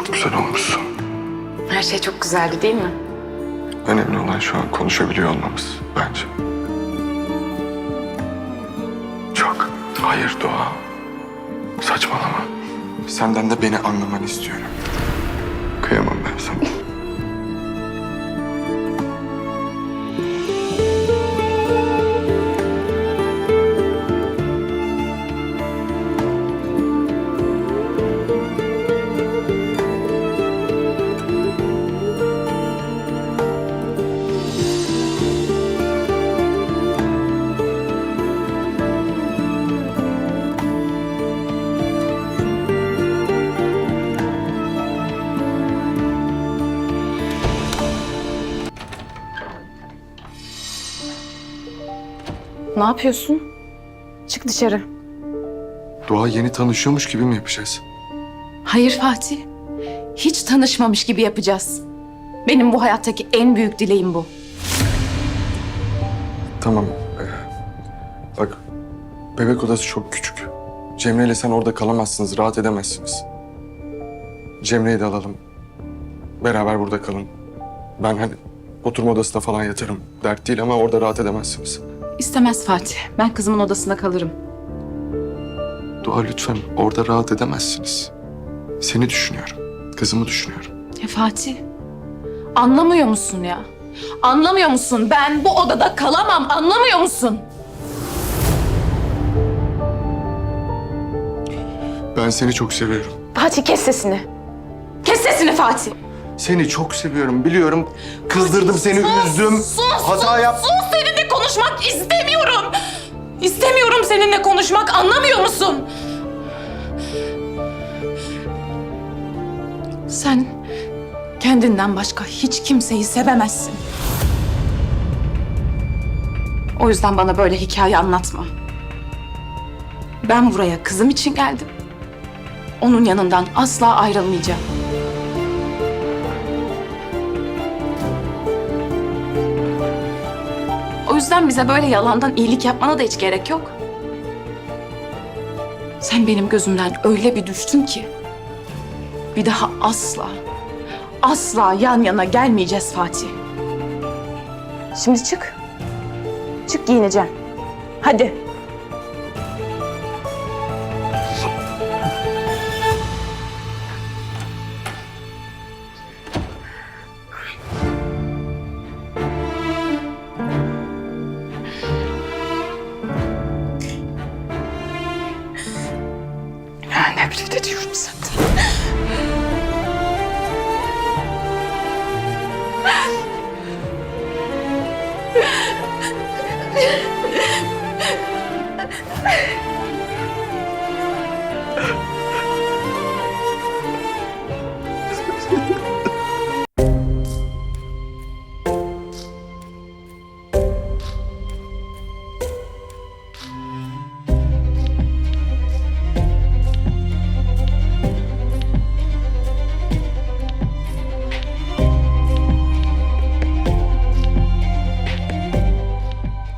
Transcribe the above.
olmuşsun. Her şey çok güzeldi değil mi? Önemli olan şu an konuşabiliyor olmamız bence. Çok. Hayır Doğa. Saçmalama. Senden de beni anlamanı istiyorum. Kıyamam ben sana. Ne yapıyorsun? Çık dışarı. Doğa yeni tanışıyormuş gibi mi yapacağız? Hayır Fatih. Hiç tanışmamış gibi yapacağız. Benim bu hayattaki en büyük dileğim bu. Tamam. ee, bak bebek odası çok küçük. Cemre ile sen orada kalamazsınız, rahat edemezsiniz. Cemre'yi de alalım. Beraber burada kalın. Ben hani oturma odasında falan yatarım. Dert değil ama orada rahat edemezsiniz. İstemez Fatih. Ben kızımın odasında kalırım. Doğa lütfen orada rahat edemezsiniz. Seni düşünüyorum. Kızımı düşünüyorum. Ya Fatih. Anlamıyor musun ya? Anlamıyor musun? Ben bu odada kalamam. Anlamıyor musun? Ben seni çok seviyorum. Fatih kes sesini. Kes sesini Fatih. Seni çok seviyorum biliyorum. Kızdırdım seni, üzdüm. Sus, Hata sus, yap. sus konuşmak istemiyorum. İstemiyorum seninle konuşmak anlamıyor musun? Sen kendinden başka hiç kimseyi sevemezsin. O yüzden bana böyle hikaye anlatma. Ben buraya kızım için geldim. Onun yanından asla ayrılmayacağım. O yüzden bize böyle yalandan iyilik yapmana da hiç gerek yok. Sen benim gözümden öyle bir düştün ki... ...bir daha asla, asla yan yana gelmeyeceğiz Fatih. Şimdi çık. Çık giyineceğim. Hadi. Nefret ediyorum senden.